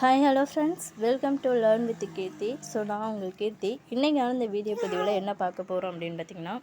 Hi hello friends welcome to learn with Keerthi so நான் உங்கள் கீர்த்தி இன்றைக்கான இந்த வீடியோ பதிவில் என்ன பார்க்க போகிறோம் அப்படின்னு பார்த்தீங்கன்னா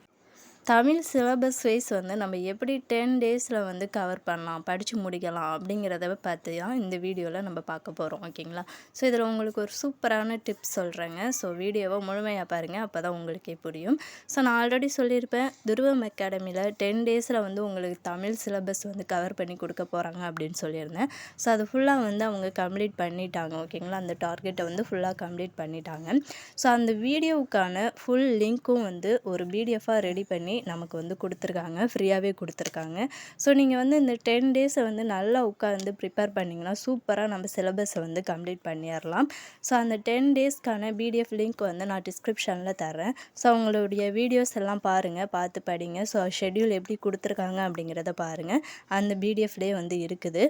தமிழ் சிலபஸ் வைஸ் வந்து நம்ம எப்படி டென் டேஸில் வந்து கவர் பண்ணலாம் படித்து முடிக்கலாம் அப்படிங்கிறத பார்த்து தான் இந்த வீடியோவில் நம்ம பார்க்க போகிறோம் ஓகேங்களா? ஸோ இதில் உங்களுக்கு ஒரு சூப்பரான டிப்ஸ் சொல்கிறேங்க ஸோ வீடியோவை முழுமையாக பாருங்கள் அப்போ தான் உங்களுக்கே புரியும். ஸோ நான் ஆல்ரெடி சொல்லியிருப்பேன் துருவம் அகாடமியில் டென் டேஸில் வந்து உங்களுக்கு தமிழ் சிலபஸ் வந்து கவர் பண்ணி கொடுக்க போகிறாங்க அப்படின்னு சொல்லியிருந்தேன். ஸோ அது ஃபுல்லாக வந்து அவங்க கம்ப்ளீட் பண்ணிட்டாங்க ஓகேங்களா? அந்த டார்கெட்டை வந்து ஃபுல்லாக கம்ப்ளீட் பண்ணிட்டாங்க. ஸோ அந்த வீடியோவுக்கான ஃபுல் லிங்க்கும் வந்து ஒரு பிடிஎஃபாக ரெடி பண்ணி நமக்கு வந்து கொடுத்துருக்காங்க ஃப்ரீயாகவே கொடுத்துருக்காங்க. ஸோ நீங்கள் வந்து இந்த டென் டேஸை வந்து நல்லா உட்காந்து ப்ரிப்பேர் பண்ணிங்கன்னா சூப்பராக நம்ம சிலபஸை வந்து கம்ப்ளீட் பண்ணிடலாம் ஸோ அந்த டென் டேஸ்க்கான பிடிஎஃப் லிங்க் வந்து நான் டிஸ்கிரிப்ஷனில் தரேன் ஸோ அவங்களுடைய வீடியோஸ் எல்லாம் பாருங்கள் பார்த்து படிங்க. ஸோ ஷெட்யூல் எப்படி கொடுத்துருக்காங்க அப்படிங்கிறத பாருங்கள் அந்த பிடிஎஃப்லேயே வந்து இருக்குது.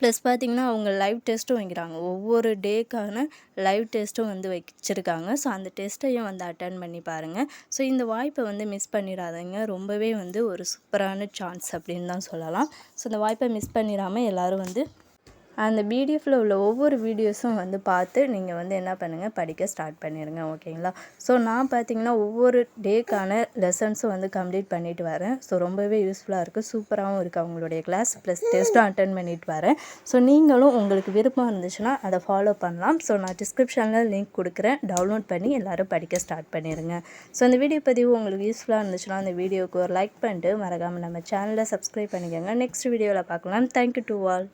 ப்ளஸ் பார்த்திங்கன்னா அவங்க லைவ் டெஸ்ட்டும் வைக்கிறாங்க. ஒவ்வொரு டேக்கான லைவ் டெஸ்ட்டும் வந்து வச்சுருக்காங்க. ஸோ அந்த டெஸ்ட்டையும் வந்து அட்டன் பண்ணி பாருங்கள் ஸோ இந்த வாய்ப்பை வந்து மிஸ் பண்ணிடாதீங்க. ரொம்பவே வந்து ஒரு சூப்பரான சான்ஸ் அப்படின்னு தான் சொல்லலாம். ஸோ இந்த வாய்ப்பை மிஸ் பண்ணிடாமல் எல்லோரும் வந்து அந்த பிடிஎஃப்பில் உள்ள ஒவ்வொரு வீடியோஸும் வந்து பார்த்து நீங்கள் வந்து என்ன பண்ணுங்கள் படிக்க ஸ்டார்ட் பண்ணிடுங்க ஓகேங்களா? ஸோ நான் பார்த்தீங்கன்னா ஒவ்வொரு டேக்கான லெசன்ஸும் வந்து கம்ப்ளீட் பண்ணிட்டு வரேன். ஸோ ரொம்பவே யூஸ்ஃபுல்லாக இருக்குது சூப்பராகவும் இருக்குது அவங்களுடைய கிளாஸ் ப்ளஸ் டெஸ்ட்டும் அட்டன் பண்ணிட்டு வரேன். ஸோ நீங்களும் உங்களுக்கு விருப்பம் இருந்துச்சுன்னா அதை ஃபாலோ பண்ணலாம். ஸோ நான் டிஸ்கிரிப்ஷனில் லிங்க் கொடுக்குறேன். டவுன்லோட் பண்ணி எல்லோரும் படிக்க ஸ்டார்ட் பண்ணிடுங்க ஸோ அந்த வீடியோ பதிவு உங்களுக்கு யூஸ்ஃபுல்லாக இருந்துச்சுன்னா அந்த வீடியோவுக்கு ஒரு லைக் பண்ணிட்டு மறக்காமல் நம்ம சேனலை சப்ஸ்கிரைப் பண்ணிக்கோங்க. நெக்ஸ்ட் வீடியோவில் பார்க்கலாம். Thank you to all